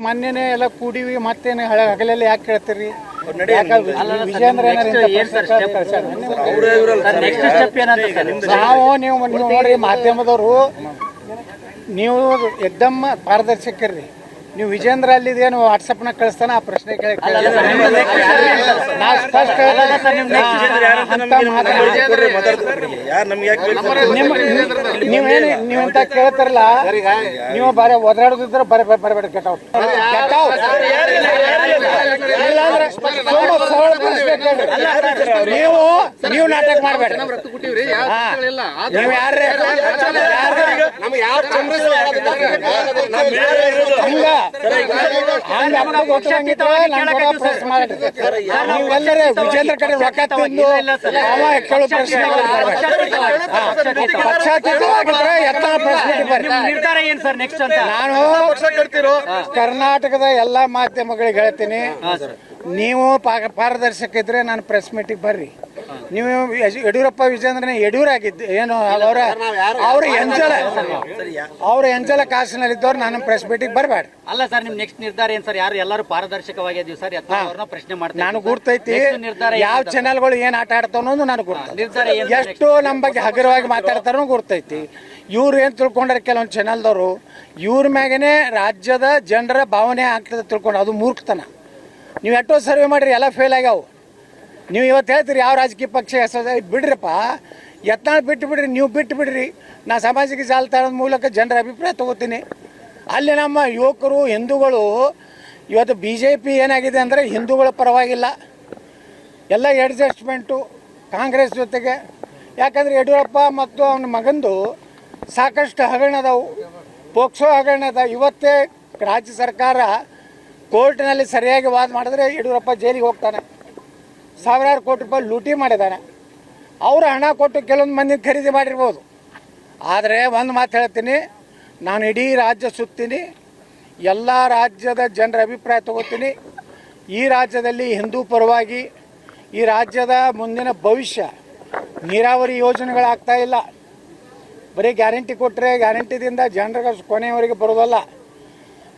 ಮೊನ್ನೆನೆ ಎಲ್ಲ ಕೂಡಿವಿ ಮತ್ತೇನು ಹಳೆ ಹಗಲೆಲ್ಲ ಯಾಕೆ ಕೇಳ್ತೀರಿ? ವಿಜೇಂದ್ರ ನೀವು ನೀವು ನೋಡ್ರಿ ಮಾಧ್ಯಮದವರು ನೀವು ಎಕ್ದಮ್ ಪಾರದರ್ಶಕರ್ರಿ. ನೀವು ವಿಜೇಂದ್ರ ಅಲ್ಲಿದೇನು ವಾಟ್ಸಪ್ನಾಗ ಕಳಿಸ್ತಾನ ಆ ಪ್ರಶ್ನೆ ಕೇಳಿ ನಾ ಸ್ಪಷ್ಟ ಹೇಳಿದಾಗ ಅಂತ ಮಾತಾಡಿ ಯಾರು ನಮ್ಗೆ ಯಾಕೆ ನಿಮ್ಮ ನೀವೇನು ನೀವು ಅಂತ ಕೇಳ್ತಾರಲ್ಲ ನೀವು ಬರ ಒದರಾಡೋದಿದ್ರೆ ಬರ ಬರಬೇಡ ಗೆಟ್ ನೀವು ನೀವು ನಾಟಕ ಮಾಡಬೇಡ ನೀವು ಹಂಗ ಹಂಗ ಪ್ರಶ್ನೆ ಮಾಡ್ರಿ ನೀವೆಲ್ಲರೇ ವಿಜೇಂದ್ರ ಕಡೆ ರೊಕ್ಕ ತಂದು ಅವ ಕೆಲವು ಪ್ರಶ್ನೆ ಪಕ್ಷಾತೀತವಾಗಿದ್ರೆ ಎತ್ತರ ಪ್ರಶ್ನೆ ಬರ್ರಿ ನಿರ್ಧಾರ ಏನ್ ಸರ್ ನೆಕ್ಸ್ಟ್ ಅಂತ ನಾನು ಕರ್ನಾಟಕದ ಎಲ್ಲಾ ಮಾಧ್ಯಮಗಳಿಗೆ ಹೇಳ್ತೀನಿ ನೀವು ಪಾರದರ್ಶಕ ಇದ್ರೆ ನಾನು ಪ್ರೆಸ್ ಮೀಟಿಗೆ ಬರ್ರಿ. ನೀವು ಯಜ್- ಯಡಿಯೂರಪ್ಪ ಯಡಿಯೂರ್ ಯಡಿಯೂರಾಗಿದ್ದು ಏನು ಅವರ ಅವ್ರ ಎಂಜಲ ಅವ್ರ ಎಂಜಲ ಕಾಸಿನಲ್ಲಿದ್ದವ್ರು ನಾನು ಪ್ರೆಸ್ ಮೀಟಿಗೆ ಬರಬೇಡ ಅಲ್ಲ ಸರ್ ನಿಮ್ ನೆಕ್ಸ್ಟ್ ನಿರ್ಧಾರ ಏನ್ ಸರ್? ಯಾರು ಎಲ್ಲರೂ ಪಾರದರ್ಶಕವಾಗಿದ್ದೀವಿ ಸರ್ ಯತ್ನ ಅವ್ರನ್ನ ಪ್ರಶ್ನೆ ಮಾಡ್ತೀನಿ ನಾನು ಗುರ್ತೈತಿ. Next ನಿರ್ಧಾರ ಏನು ಯಾವ? ಚಾನೆಲ್ಗಳು ಏನ್ ಆಟ ಆಡ್ತಾವ ಅನ್ನೋದು ನನಗೆ ಗುರ್ತೈತಿ ನಿರ್ಧಾರ ಏನು ಎಷ್ಟು ನಮ್ಮ ಬಗ್ಗೆ ಹಗುರವಾಗಿ ಮಾತಾಡ್ತಾರೋ ಗುರ್ತೈತಿ. ಇವ್ರು ಏನ್ ತಿಳ್ಕೊಂಡ್ರೆ ಕೆಲವೊಂದು ಚಾನಲ್ದವ್ರು ಇವ್ರ ಮ್ಯಾಗೇನೆ ರಾಜ್ಯದ ಜನರ ಭಾವನೆ ಆಗ್ತದೆ ತಿಳ್ಕೊಂಡು ಅದು ಮೂರ್ಖತನ. ನೀವು ಎಷ್ಟೋ ಸರ್ವೆ ಮಾಡಿರಿ, ಎಲ್ಲ ಫೇಲ್ ಆಗ್ಯಾವು. ನೀವು ಇವತ್ತು ಹೇಳ್ತೀರಿ, ಯಾವ ರಾಜಕೀಯ ಪಕ್ಷ ಹೆಸರು ಬಿಡ್ರಪ್ಪ. ಯತ್ನಾಳ್ ಬಿಟ್ಟು ಬಿಡ್ರಿ, ನೀವು ಬಿಟ್ಟು ಬಿಡ್ರಿ. ನಾ ಸಾಮಾಜಿಕ ಜಾಲತಾಣದ ಮೂಲಕ ಜನರ ಅಭಿಪ್ರಾಯ ತಗೋತೀನಿ. ಅಲ್ಲಿ ನಮ್ಮ ಯುವಕರು, ಹಿಂದೂಗಳು, ಇವತ್ತು ಬಿ ಜೆ ಪಿ ಏನಾಗಿದೆ ಅಂದರೆ ಹಿಂದೂಗಳ ಪರವಾಗಿಲ್ಲ. ಎಲ್ಲ ಅಡ್ಜಸ್ಟ್ಮೆಂಟು ಕಾಂಗ್ರೆಸ್ ಜೊತೆಗೆ. ಯಾಕಂದರೆ ಯಡಿಯೂರಪ್ಪ ಮತ್ತು ಅವನ ಮಗಂದು ಸಾಕಷ್ಟು ಹಗರಣದವು ಪೋಕ್ಸೋ ಹಗರಣದ ಇವತ್ತೇ ರಾಜ್ಯ ಸರ್ಕಾರ ಕೋರ್ಟ್ನಲ್ಲಿ ಸರಿಯಾಗಿ ವಾದ ಮಾಡಿದ್ರೆ ಯಡಿಯೂರಪ್ಪ ಜೈಲಿಗೆ ಹೋಗ್ತಾನೆ. ಸಾವಿರಾರು ಕೋಟಿ ರೂಪಾಯಿ ಲೂಟಿ ಮಾಡಿದ್ದಾನೆ. ಅವರು ಹಣ ಕೊಟ್ಟು ಕೆಲವೊಂದು ಮಂದಿ ಖರೀದಿ ಮಾಡಿರ್ಬೋದು. ಆದರೆ ಒಂದು ಮಾತು ಹೇಳ್ತೀನಿ, ನಾನು ಇಡೀ ರಾಜ್ಯ ಸುತ್ತೀನಿ, ಎಲ್ಲ ರಾಜ್ಯದ ಜನರ ಅಭಿಪ್ರಾಯ ತಗೋತೀನಿ. ಈ ರಾಜ್ಯದಲ್ಲಿ ಹಿಂದೂ ಪರವಾಗಿ, ಈ ರಾಜ್ಯದ ಮುಂದಿನ ಭವಿಷ್ಯ ನೀರಾವರಿ ಯೋಜನೆಗಳಾಗ್ತಾ ಇಲ್ಲ. ಬರೀ ಗ್ಯಾರಂಟಿ ಕೊಟ್ಟರೆ ಗ್ಯಾರಂಟಿದಿಂದ ಜನರಿಗೆ ಕೊನೆಯವರೆಗೆ ಬರೋದಲ್ಲ.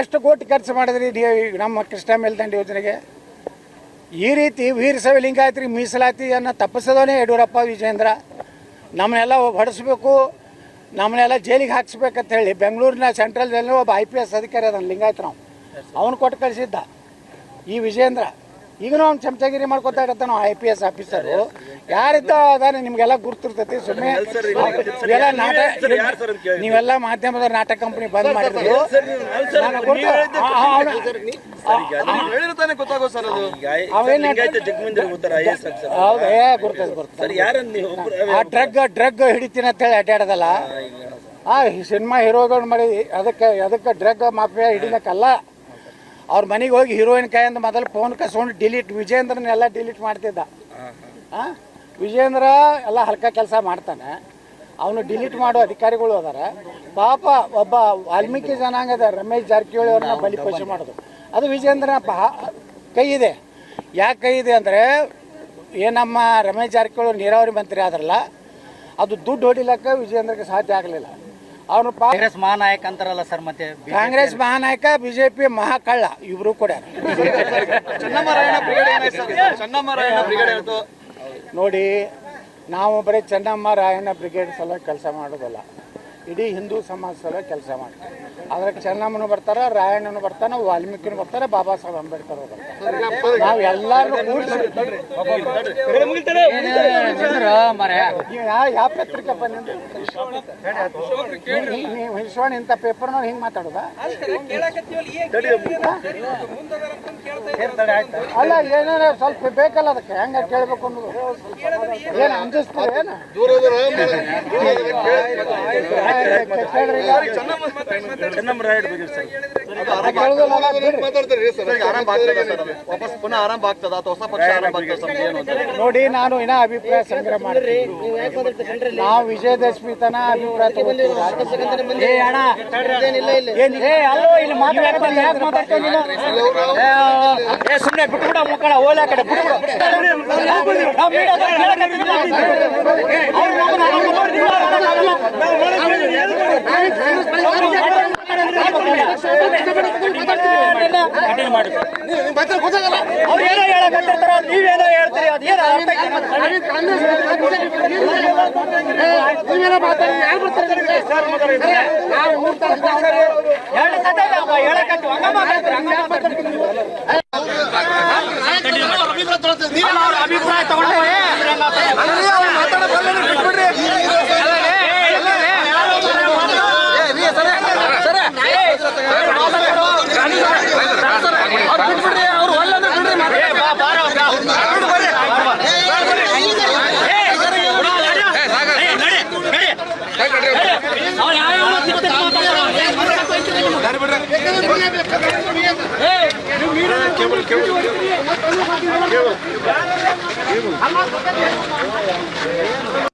ಎಷ್ಟು ಕೋಟಿ ಖರ್ಚು ಮಾಡಿದ್ರಿ ನಮ್ಮ ಕೃಷ್ಣ ಮೇಲ್ದಂಡೆ ಯೋಜನೆಗೆ? ಈ ರೀತಿ ವೀರಸಭ ಲಿಂಗಾಯತ್ರಿ ಮೀಸಲಾತಿ ಮೀಸಲಾತಿಯನ್ನು ತಪ್ಪಿಸೋದೇ ಯಡಿಯೂರಪ್ಪ ವಿಜೇಂದ್ರ ನಮ್ಮನ್ನೆಲ್ಲ ಹೊಡಿಸ್ಬೇಕು, ನಮ್ಮನ್ನೆಲ್ಲ ಜೈಲಿಗೆ ಹಾಕ್ಸ್ಬೇಕಂತ ಹೇಳಿ ಬೆಂಗಳೂರಿನ ಸೆಂಟ್ರಲ್ ಜೈಲಿನ ಒಬ್ಬ ಐ ಪಿ ಎಸ್ ಅಧಿಕಾರಿ ಅದನ್ನು ಲಿಂಗಾಯತ್ರ ನಾವು ಅವನು ಕೊಟ್ಟು ಕಳಿಸಿದ್ದ. ಈ ವಿಜೇಂದ್ರ ಈಗನೂ ಅವ್ನು ಚಮಚಗಿರಿ ಮಾಡ್ಕೊತಾ ಇರತ್ತಾನ ಐ ಪಿ ಎಸ್ ಆಫೀಸರು ಯಾರಿದ್ದ ಅದಾನೆ ನಿಮ್ಗೆಲ್ಲ ಗುರ್ತಿರ್ತೈತಿ ಸುಮ್ಮನೆ ಇವೆಲ್ಲ ನಾಟಕ ನೀವೆಲ್ಲ ಮಾಧ್ಯಮದ ನಾಟಕ ಕಂಪನಿ ಬಂದ್ ಮಾಡಿದ್ರು ಹೌದು ಆ ಡ್ರಗ್ ಡ್ರಗ್ ಹಿಡಿತೀನಿ ಅಂತ ಹೇಳಿ ಅಡ್ಡಾಡದಲ್ಲ? ಆ ಸಿನಿಮಾ ಹೀರೋಗಳು ಮಾಡಿ ಅದಕ್ಕೆ ಅದಕ್ಕೆ ಡ್ರಗ್ ಮಾಫಿಯಾ ಹಿಡಿಲಕ್ಕಲ್ಲ ಅವ್ರ ಮನೆಗೆ ಹೋಗಿ ಹೀರೋಯಿನ್ ಕೈಯಿಂದ ಮೊದಲು ಫೋನ್ ಕಸ್ಕೊಂಡು ಡಿಲೀಟ್ ವಿಜೇಂದ್ರನೆಲ್ಲ ಡಿಲೀಟ್ ಮಾಡ್ತಿದ್ದ. ಆ? ವಿಜೇಂದ್ರ ಎಲ್ಲ ಹಲ್ಕ ಕೆಲಸ ಮಾಡ್ತಾನೆ. ಅವನು ಡಿಲೀಟ್ ಮಾಡೋ ಅಧಿಕಾರಿಗಳು ಅದಾರ. ಪಾಪ ಒಬ್ಬ ವಾಲ್ಮೀಕಿ ಜನಾಂಗದ ರಮೇಶ್ ಜಾರಕಿಹೊಳಿ ಅವ್ರನ್ನ ಬಲಿಪಶು ಮಾಡೋದು. ಅದು ವಿಜೇಂದ್ರನಪ್ಪ ಕೈ ಇದೆ. ಯಾಕೆ ಕೈ ಇದೆ ಅಂದರೆ ಏನಮ್ಮ ರಮೇಶ್ ಜಾರಕಿಹೊಳಿ ನೀರಾವರಿ ಮಂತ್ರಿ ಆದ್ರಲ್ಲ ಅದು ದುಡ್ಡು ಹೊಡಿಲಕ್ಕ ವಿಜೇಂದ್ರಗೆ ಸಾಧ್ಯ ಆಗಲಿಲ್ಲ. ಅವನು ಕಾಂಗ್ರೆಸ್ ಮಹಾನಾಯಕ ಅಂತಾರಲ್ಲ ಸರ್ ಮತ್ತೆ ಕಾಂಗ್ರೆಸ್ ಮಹಾನಾಯಕ ಬಿಜೆಪಿ ಮಹಾಕಳ್ಳ ಇಬ್ರು ಕೂಡ. ನೋಡಿ ನಾವು ಬರೀ ಚೆನ್ನಮ್ಮ ರಾಯಣ್ಣ ಬ್ರಿಗೇಡ್ ಸಲ ಕೆಲಸ ಮಾಡೋದಲ್ಲ. ಇಡೀ ಹಿಂದೂ ಸಮಾಜ ಸಲ ಕೆಲಸ ಮಾಡಿ ಅದ್ರಾಗ ಚೆನ್ನಮ್ಮನು ಬರ್ತಾರೆ, ರಾಯಣ್ಣನು ಬರ್ತಾನೆ, ವಾಲ್ಮೀಕಿನು ಬರ್ತಾರೆ, ಬಾಬಾ ಸಾಹೇಬ್ ಅಂಬೇಡ್ಕರ್ ಬರ್ತಾರೆ. ನಾವು ಎಲ್ಲರೂ ಯಾವ ಪತ್ರಿಕೆ ಬಂದಿದ್ದು ನೀವು ವಿಶ್ವನ್ ಇಂಥ ಪೇಪರ್ನ ಹಿಂಗೆ ಮಾತಾಡೋದಾ? ಅಲ್ಲ, ಏನಾರ ಸ್ವಲ್ಪ ಬೇಕಲ್ಲ ಅದಕ್ಕೆ? ಹೆಂಗ ಕೇಳ್ಬೇಕು ಅನ್ನೋದು. ಏನು ಅಂಜಿಸ್ತೀರ, ಏನು? ವಾಪಸ್ ಪುನಃ ಆರಂಭ ಆಗ್ತದ ಅಥವಾ ಹೊಸ ಪಕ್ಷ ಆರಂಭ ಆಗ್ತದ ಸರ್ ಏನು ಅಂತ ನೋಡಿ ನಾನು ಇನ್ನ ಅಭಿಪ್ರಾಯ ಸಂಗ್ರಹ ಮಾಡ್ತೀನಿ ನಾವು ವಿಜಯದಶಮಿ ತನ ಅಭಿಪ್ರಾಯ ಸುಮ್ಮನೆ ಬಿಟ್ಬಿಡ ಮಕ್ಕಳ ಓಲಾ ಕಡೆ ಬಿಟ್ಬಿಡು ನಾವು ಮೀಡಿಯಾದವ್ರು ಕೇಳಕತ್ತಿಲ್ಲ. ಅವ್ರು ನಮ್ಮನ್ನ ಅವ್ರು ಏನೋ ಹೇಳಕತ್ತಿರ್ತಾರ ನೀವೇನೋ ಹೇಳ್ತೀರಿ ಅದೇನೋ ಹೇಳಕತ್ತೀವಿ ಹಂಗ ಮಾತಾಡ್ತೀರಿ ಹಂಗ ಮಾತಾಡ್ತೀರಿ ಕೇಬಲ್ ಕೇಬಲ್